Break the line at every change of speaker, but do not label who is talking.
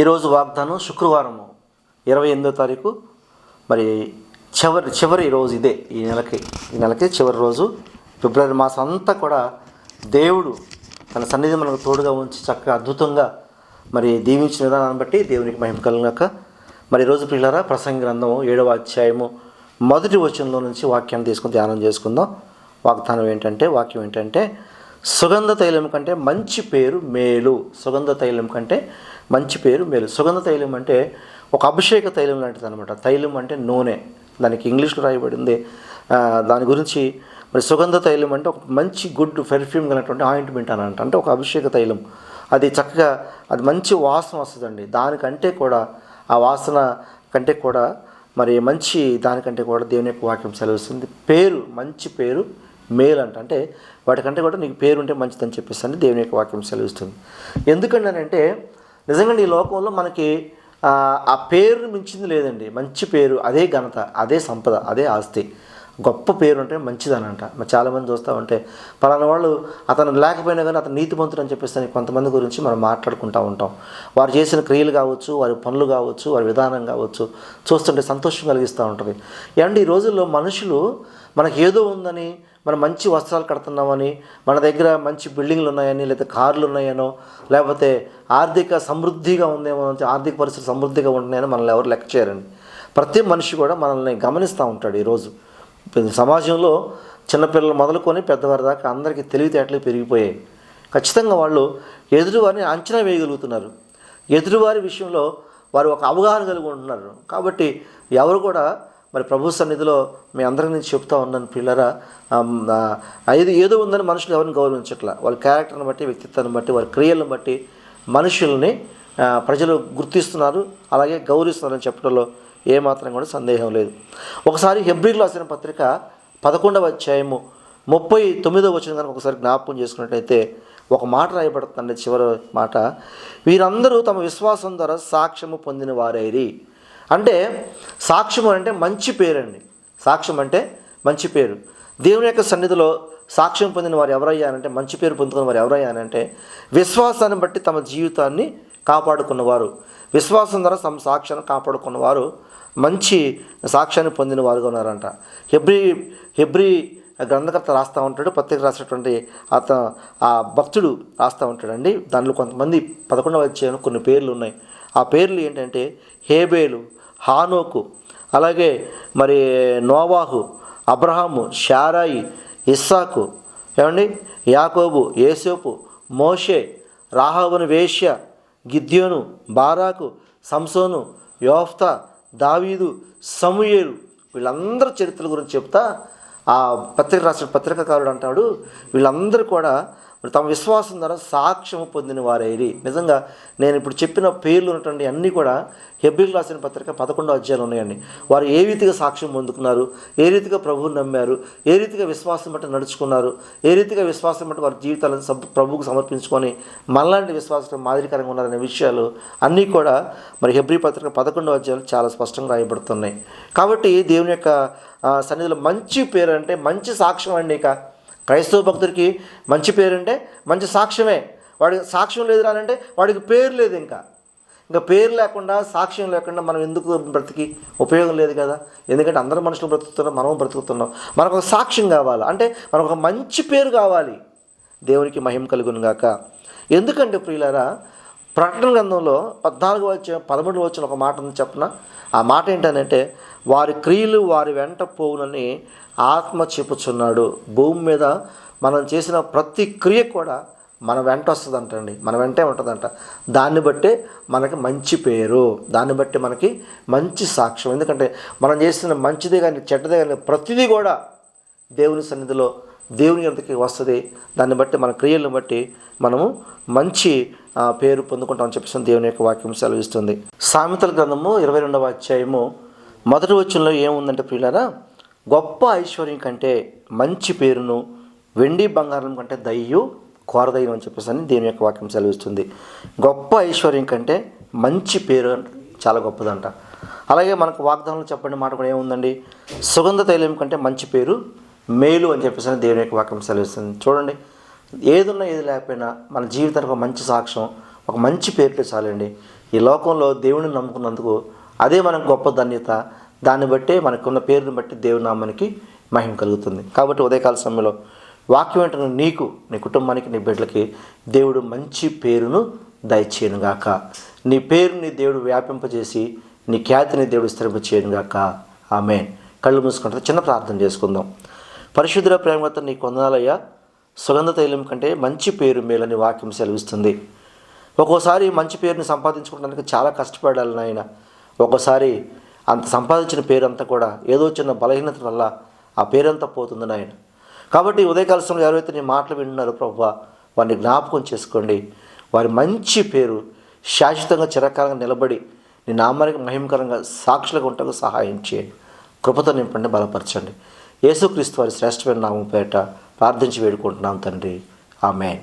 ఈరోజు వాగ్దానం శుక్రవారము ఇరవై ఎనిమిదో తారీఖు. మరి చివరి చివరి రోజు ఇదే ఈ నెలకి ఈ నెలకి చివరి రోజు. ఫిబ్రవరి మాసం అంతా కూడా దేవుడు తన సన్నిధి మనకు తోడుగా ఉంచి చక్కగా అద్భుతంగా మరి దీవించిన విధానాన్ని బట్టి దేవునికి మహిమ కలుగాక మరి ఈరోజు పిల్లరా ప్రసంగ గ్రంథము ఏడవ అధ్యాయము మొదటి వచనంలో నుంచి వాక్యాన్ని తీసుకుని ధ్యానం చేసుకుందాం. వాగ్దానం ఏంటంటే వాక్యం ఏంటంటే సుగంధ తైలం కంటే మంచి పేరు మేలు. సుగంధ తైలం కంటే మంచి పేరు మేలు. సుగంధ తైలం అంటే ఒక అభిషేక తైలం లాంటిది అనమాట తైలం అంటే నూనె. దానికి ఇంగ్లీష్లో రాయబడింది. దాని గురించి మరి సుగంధ తైలం అంటే ఒక మంచి గుడ్ పెర్ఫ్యూమ్ కలిగినటువంటి ఆయింట్మెంట్ అని అంటే ఒక అభిషేక తైలం. అది చక్కగా అది మంచి వాసన వస్తుందండి. దానికంటే కూడా ఆ వాసన కంటే కూడా మరి మంచి దానికంటే కూడా దేవుని యొక్క వాక్యం సెలవుస్తుంది. పేరు మంచి పేరు మేలు అంట. అంటే వాటికంటే కూడా నీకు పేరు ఉంటే మంచిదని చెప్పేసి దేవుని యొక్క వాక్యం సెలవిస్తుంది. ఎందుకంటే నిజంగా ఈ లోకంలో మనకి ఆ, పేరును పేరు మించింది లేదండి. మంచి పేరు అదే ఘనత అదే సంపద అదే ఆస్తి. గొప్ప పేరు అంటే మంచిదనంట. మరి చాలామంది చూస్తూ ఉంటే పలానా వాళ్ళు అతను లేకపోయినా కానీ అతను నీతిమంతుడు అని చెప్పేసి కొంతమంది గురించి మనం మాట్లాడుకుంటూ ఉంటాం. వారు చేసిన క్రియలు కావచ్చు వారి పనులు కావచ్చు వారి విధానం కావచ్చు చూస్తుంటే సంతోషం కలిగిస్తూ ఉంటుంది. ఏమంటే ఈ రోజుల్లో మనుషులు మనకి ఏదో ఉందని మనం మంచి వస్త్రాలు కడుతున్నామని మన దగ్గర మంచి బిల్డింగ్లు ఉన్నాయని లేదా కార్లు ఉన్నాయనో లేకపోతే ఆర్థిక సమృద్ధిగా ఉందేమో ఆర్థిక పరిస్థితి సమృద్ధిగా ఉంటున్నాయని మనల్ని ఎవరు లెక్క చేయరండి. ప్రతి మనిషి కూడా మనల్ని గమనిస్తూ ఉంటాడు ఈరోజు. సమాజంలో చిన్నపిల్లలు మొదలుకొని పెద్దవారి దాకా అందరికీ తెలివితేటలు పెరిగిపోయాయి. ఖచ్చితంగా వాళ్ళు ఎదుటివారిని అంచనా వేయగలుగుతున్నారు. ఎదుటివారి విషయంలో వారు ఒక అవగాహన కలిగి ఉంటున్నారు. కాబట్టి ఎవరు కూడా మరి ప్రభు సన్నిధిలో మీ అందరి నుంచి చెప్తా ఉన్నాను పిల్లరా. ఆమ్, ఏది ఏదో ఉందని మనుషులు ఎవరిని గౌరవించట్లా. వాళ్ళ క్యారెక్టర్ని బట్టి వ్యక్తిత్వాన్ని బట్టి వారి క్రియలను బట్టి మనుషుల్ని ప్రజలు గుర్తిస్తున్నారు అలాగే గౌరవిస్తున్నారని చెప్పడంలో ఏమాత్రం కూడా సందేహం లేదు. ఒకసారి హెబ్రిల్ రాసిన పత్రిక పదకొండవ అధ్యాయము ముప్పై తొమ్మిదో వచ్చిన కనుక ఒకసారి జ్ఞాపకం చేసుకున్నట్టయితే ఒక మాట రాయబడుతుందండి చివరి మాట. వీరందరూ తమ విశ్వాసం ద్వారా సాక్ష్యము పొందిన వారైరి. అంటే సాక్ష్యం అంటే మంచి పేరండి. సాక్ష్యం అంటే మంచి పేరు. దేవుని యొక్క సన్నిధిలో సాక్ష్యం పొందిన వారు ఎవరయ్యారంటే మంచి పేరు పొందుకున్న వారు ఎవరయ్యారంటే విశ్వాసాన్ని బట్టి తమ జీవితాన్ని కాపాడుకున్నవారు. విశ్వాసం ద్వారా తమ సాక్ష్యాన్ని కాపాడుకున్నవారు మంచి సాక్ష్యాన్ని పొందిన వారుగా ఉన్నారంట. హెబ్రి హెబ్రి గ్రంథకర్త రాస్తూ ఉంటాడు పత్రిక రాసినటువంటి అత ఆ భక్తుడు రాస్తూ ఉంటాడండి. దానిలో కొంతమంది పదకొండవ అధ్యాయంలో కొన్ని పేర్లు ఉన్నాయి. ఆ పేర్లు ఏంటంటే హేబేలు హానోకు అలాగే మరి నోవాహు అబ్రహాము షారాయి ఇస్సాకు ఏమండి? యాకోబు ఏసోపు మోషే రాహవను వేశ్య గిద్యోను బారాకు సంసోను యోఫ్తా దావీదు సమూయేలు వీళ్ళందరి చరిత్రల గురించి చెప్తా ఆ పత్రిక రాసిన పత్రికాకారుడు అంటాడు వీళ్ళందరూ కూడా మరి తమ విశ్వాసం ద్వారా సాక్ష్యం పొందిన వారైరి. నిజంగా నేను ఇప్పుడు చెప్పిన పేర్లు ఉన్నటువంటి అన్నీ కూడా హెబ్రిల్ రాసిన పత్రిక పదకొండో అధ్యాయాలు ఉన్నాయండి. వారు ఏ రీతిగా సాక్ష్యం పొందుకున్నారు? ఏ రీతిగా ప్రభువుని నమ్మారు? ఏ రీతిగా విశ్వాసం బట్టి నడుచుకున్నారు? ఏ రీతిగా విశ్వాసం బట్టి వారి జీవితాలను సబ్ ప్రభువుకు సమర్పించుకొని మనలాంటి విశ్వాసం మాదిరికరంగా ఉన్నారనే విషయాలు అన్నీ కూడా మరి హెబ్రి పత్రిక పదకొండో అధ్యాయాలు చాలా స్పష్టంగా రాయబడుతున్నాయి. కాబట్టి దేవుని యొక్క సన్నిధిలో మంచి పేరు అంటే మంచి సాక్ష్యం అండి ఇక. క్రైస్తవ భక్తుడికి మంచి పేరుంటే మంచి సాక్ష్యమే. వాడికి సాక్ష్యం లేదు రానంటే వాడికి పేరు లేదు ఇంకా. ఇంకా పేరు లేకుండా సాక్ష్యం లేకుండా మనం ఎందుకు బ్రతికి ఉపయోగం లేదు కదా? ఎందుకంటే అందరు మనుషులు బ్రతుకుతున్నాం మనం బ్రతుకుతున్నాం. మనకు ఒక సాక్ష్యం కావాలి. అంటే మనకు ఒక మంచి పేరు కావాలి. దేవునికి మహిమ కలుగును గాక. ఎందుకంటే ప్రియులారా ప్రకటన గ్రంథంలో పద్నాలుగు వచ్చిన పదమూడు వచ్చిన ఒక మాట ఉంది చెప్పిన? ఆ మాట ఏంటనంటే వారి క్రియలు వారి వెంట పోవునని ఆత్మ చెప్పుచున్నాడు. భూమి మీద మనం చేసిన ప్రతి క్రియ కూడా మన వెంట వస్తుందంటండి. మన వెంటే ఉంటుందంట. దాన్ని బట్టే మనకి మంచి పేరు. దాన్ని బట్టి మనకి మంచి సాక్ష్యం. ఎందుకంటే మనం చేసిన మంచిదే కానీ చెడ్డదే కానీ ప్రతిదీ కూడా దేవుని సన్నిధిలో దేవుని ఎంతకి వస్తుంది. దాన్ని బట్టి మన క్రియలను బట్టి మనము మంచి పేరు పొందుకుంటామని చెప్పేసి దేవుని యొక్క వాక్యం సెలవిస్తుంది. సామెతల గ్రంథము ఇరవై రెండవ అధ్యాయము మొదటి వచనంలో ఏముందంటే ప్రియులారా గొప్ప ఐశ్వర్యం కంటే మంచి పేరును వెండి బంగారం కంటే దయ్యు కోరదయ్యం అని చెప్పేసి అని దేవుని యొక్క వాక్యం సెలవిస్తుంది. గొప్ప ఐశ్వర్యం కంటే మంచి పేరు చాలా గొప్పదంట. అలాగే మనకు వాగ్దానంలో చెప్పండి మాట కూడా ఏముందండి? సుగంధ తైలం కంటే మంచి పేరు మేలు అని చెప్పేసి దేవుని యొక్క వాక్యం సెలవిస్తుంది. చూడండి. ఏదున్నా ఏది లేకపోయినా మన జీవితానికి ఒక మంచి సాక్ష్యం ఒక మంచి పేరుతో చాలండి. ఈ లోకంలో దేవుడిని నమ్ముకున్నందుకు అదే మనకు గొప్ప ధన్యత దాన్ని బట్టే మనకున్న పేరుని బట్టి దేవుని నామానికి మహిమ కలుగుతుంది. కాబట్టి ఉదయకాల సమయంలో వాక్యం వెంటనే నీకు నీ కుటుంబానికి నీ బిడ్డలకి దేవుడు మంచి పేరును దయచేయనుగాక నీ పేరుని దేవుడు వ్యాపింపజేసి నీ ఖ్యాతిని దేవుడు స్థిరపచేయనుగాక ఆమె కళ్ళు మూసుకుంటే చిన్న ప్రార్థన చేసుకుందాం. పరిశుద్ధ ప్రేమతో నీ వందనాలయ్యా. సుగంధ తైలం కంటే మంచి పేరు మేలని వాక్యం సెలవిస్తుంది. ఒక్కోసారి మంచి పేరుని సంపాదించుకోవడానికి చాలా కష్టపడాలి నాయన. ఒక్కోసారి అంత సంపాదించిన పేరంతా కూడా ఏదో చిన్న బలహీనత వల్ల ఆ పేరంతా పోతుంది నాయన. కాబట్టి ఈ ఉదయకాల సమయంలో ఎవరైతే నీ మాటలు వింటున్నారో ప్రభు వారిని జ్ఞాపకం చేసుకోండి. వారి మంచి పేరు శాశ్వతంగా చిరకాలంగా నిలబడి నీ నామానికి మహిమకరంగా సాక్షులుగా ఉండటకు సహాయం చేయండి. కృపతో నింపండి బలపరచండి. యేసుక్రీస్తు వారి శ్రేష్టమైన నామం పేట ప్రార్థించి వేడుకుంటున్నాం తండ్రి. ఆమెన్.